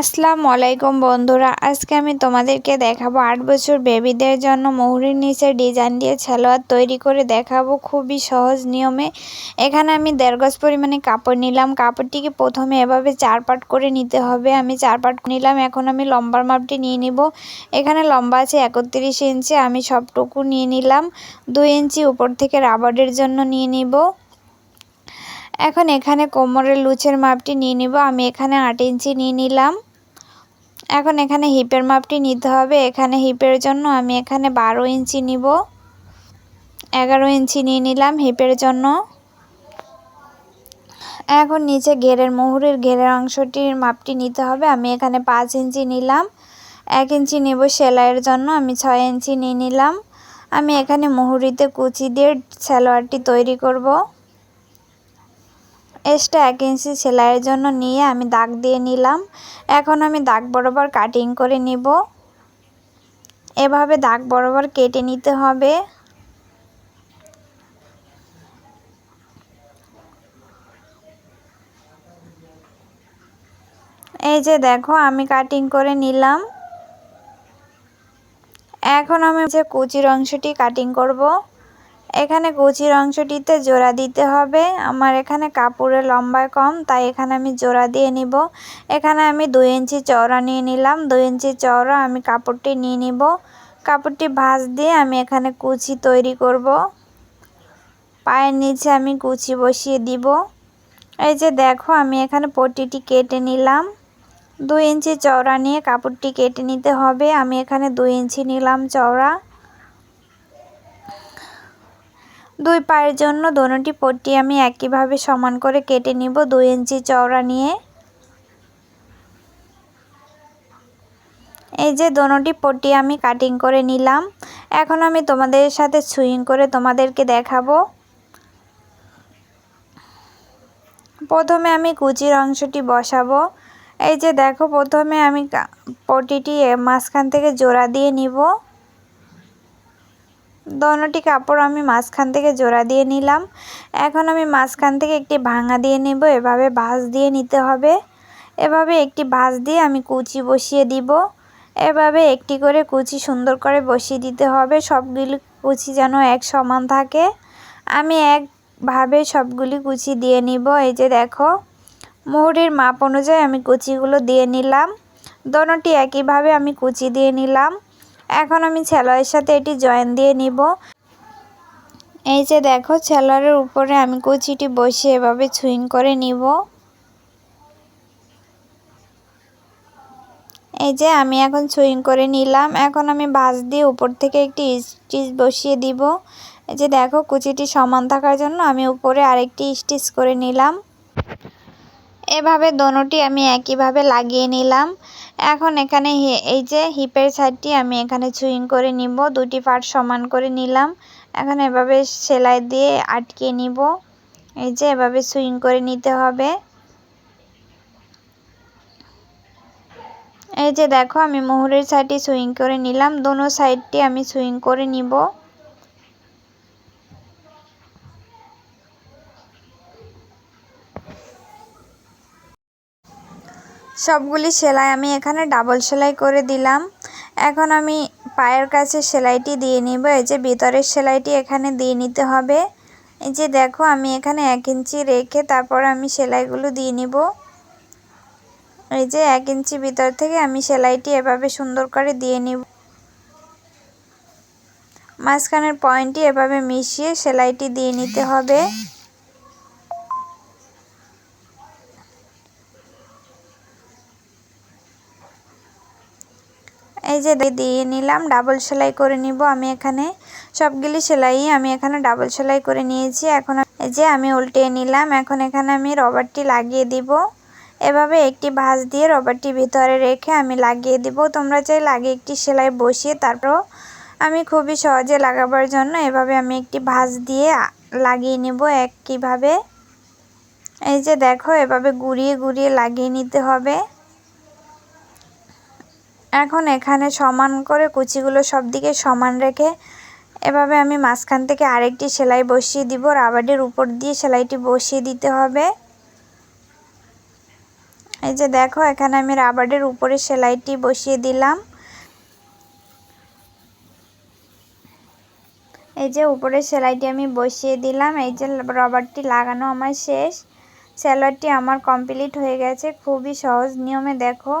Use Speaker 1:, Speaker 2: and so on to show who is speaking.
Speaker 1: আসসালামু আলাইকুম বন্ধুরা, আজকে আমি তোমাদেরকে দেখাবো আট বছর বেবিদের জন্য মহুরির নিচে ডিজাইন দিয়ে সালোয়ার তৈরি করে দেখাবো খুবই সহজ নিয়মে। এখানে আমি দেড় গজ পরিমাণে কাপড় নিলাম, কাপড়টিকে প্রথমে এভাবে চার পাট করে নিতে হবে। আমি চার পাট নিলাম, এখন আমি লম্বার মাপটি নিয়ে নিব। এখানে লম্বা আছে একত্রিশ ইঞ্চি, আমি সবটুকু নিয়ে নিলাম। দুই ইঞ্চি উপর থেকে রাবারের জন্য নিয়ে নিব। এখন এখানে কোমরের লুচের মাপটি নিয়ে নিব, আমি এখানে আট ইঞ্চি নিয়ে নিলাম। এখন এখানে হিপের মাপটি নিতে হবে। এখানে হিপের জন্য আমি এখানে বারো ইঞ্চি নিব। এগারো ইঞ্চি নিয়ে নিলাম হিপের জন্য। এখন নিচে ঘেরের মুহুরের ঘেরের অংশটির মাপটি নিতে হবে। আমি এখানে পাঁচ ইঞ্চি নিলাম। এক ইঞ্চি নেব সেলাইয়ের জন্য। আমি ছয় ইঞ্চি নিয়ে নিলাম। আমি এখানে মুহুরিতে কুচি দিয়ে সালোয়ারটি তৈরি করব। এক্সট্রা এক ইঞ্চি সেলাইয়ের জন্য নিয়ে আমি দাগ দিয়ে নিলাম। এখন আমি দাগ বরাবর কাটিং করে নিব। এভাবে দাগ বরাবর কেটে নিতে হবে। এই যে দেখো, আমি কাটিং করে নিলাম। এখন আমি যে কুচির অংশটি কাটিং করব। এখানে কুচির অংশটিতে জোড়া দিতে হবে। আমার এখানে কাপড়ের লম্বায় কম, তাই এখানে আমি জোড়া দিয়ে নিব। এখানে আমি দুই ইঞ্চি চওড়া নিয়ে নিলাম। দুই ইঞ্চি চওড়া আমি কাপড়টি নিয়ে নিব। কাপড়টি ভাঁজ দিয়ে আমি এখানে কুচি তৈরি করব। পায়ের নিচে আমি কুচি বসিয়ে দিব। এই যে দেখো, আমি এখানে পট্টিটি কেটে নিলাম। দুই ইঞ্চি চওড়া নিয়ে কাপড়টি কেটে নিতে হবে। আমি এখানে দুই ইঞ্চি নিলাম চওড়া। দুই পায়ের জন্য দোনোটি পট্টি আমি একইভাবে সমান করে কেটে নিব দুই ইঞ্চি চওড়া নিয়ে। এই যে দোনোটি পট্টি আমি কাটিং করে নিলাম। এখন আমি তোমাদের সাথে সুইং করে তোমাদেরকে দেখাবো। প্রথমে আমি কুচির অংশটি বসাবো। এই যে দেখো, প্রথমে আমি পটিটি মাঝখান থেকে জোড়া দিয়ে নিব। দোনোটি কাপড় আমি মাঝখান থেকে জোড়া দিয়ে নিলাম। এখন আমি মাঝখান থেকে একটি ভাঙা দিয়ে নেব, এভাবে ভাঁজ দিয়ে নিতে হবে। এভাবে একটি ভাঁজ দিয়ে আমি কুচি বসিয়ে দিব। এভাবে একটি করে কুচি সুন্দর করে বসিয়ে দিতে হবে, সবগুলি কুচি যেন এক সমান থাকে। আমি একভাবে সবগুলি কুচি দিয়ে নিব, এই যে দেখো। মুহুরির মাপ অনুযায়ী আমি কুচিগুলো দিয়ে নিলাম। দোনোটি একইভাবে আমি কুচি দিয়ে নিলাম। এখন আমি ছেলয়ের সাথে এটি জয়েন দিয়ে নিব। এই যে দেখো ছেলারের উপরে আমি কুচিটি বসিয়ে এভাবে ছুইং করে নিব। এই যে আমি এখন সুইং করে নিলাম। এখন আমি বাস দিয়ে উপর থেকে একটি স্টিচ বসিয়ে দিব। এই যে দেখো, কুচিটি সমান থাকার জন্য আমি উপরে আরেকটি স্টিচ করে নিলাম। এভাবে দোনোটি আমি একইভাবে লাগিয়ে নিলাম। এখন এখানে এই যে হিপের সাইডটি আমি এখানে সুইং করে নিব। দুটি পার্ট সমান করে নিলাম। এখন এভাবে সেলাই দিয়ে আটকে নিব। এই যে এভাবে সুইং করে নিতে হবে। এই যে দেখো আমি মোহরের সাইডটি সুইং করে নিলাম। দোনো সাইডটি আমি সুইং করে নিব। সবগুলি সেলাই আমি এখানে ডাবল সেলাই করে দিলাম। এখন আমি পায়ের কাছে সেলাইটি দিয়ে নিব। এই যে ভিতরের সেলাইটি এখানে দিয়ে নিতে হবে। এই যে দেখো, আমি এখানে এক ইঞ্চি রেখে তারপর আমি সেলাইগুলো দিয়ে নিব। এই যে এক ইঞ্চি ভিতর থেকে আমি সেলাইটি এভাবে সুন্দর করে দিয়ে নিব। মাঝখানের পয়েন্টটি এভাবে মিশিয়ে সেলাইটি দিয়ে নিতে হবে। এই যে দিয়ে নিলাম, ডাবল সেলাই করে নিব আমি এখানে। সবগুলি সেলাই আমি এখানে ডাবল সেলাই করে নিয়েছি। এখন এই যে আমি উল্টে নিলাম, এখন এখানে আমি রবারটি লাগিয়ে দিব। এভাবে একটি ভাঁজ দিয়ে রবারটি ভিতরে রেখে আমি লাগিয়ে দিব। তোমরা চাই লাগিয়ে একটি সেলাই বসিয়ে তারপর আমি খুবই সহজে লাগাবার জন্য এভাবে আমি একটি ভাঁজ দিয়ে লাগিয়ে নেব একইভাবে। এই যে দেখো, এভাবে গুড়িয়ে গুড়িয়ে লাগিয়ে নিতে হবে। এখন এখানে সমান করে কুচিগুলো সব দিকে সমান রেখে এভাবে আমি মাঝখান থেকে আরেকটি সেলাই বসিয়ে দিব। রাবারের উপর দিয়ে সেলাইটি বসিয়ে দিতে হবে। এই যে দেখো, এখানে আমি রাবারের উপরে সেলাইটি বসিয়ে দিলাম। এই যে উপরে সেলাইটি আমি বসিয়ে দিলাম। এই যে রবারটি লাগানো আমার শেষ। সেলোয়ারটি আমার কমপ্লিট হয়ে গেছে। খুবই সহজ নিয়মে দেখো।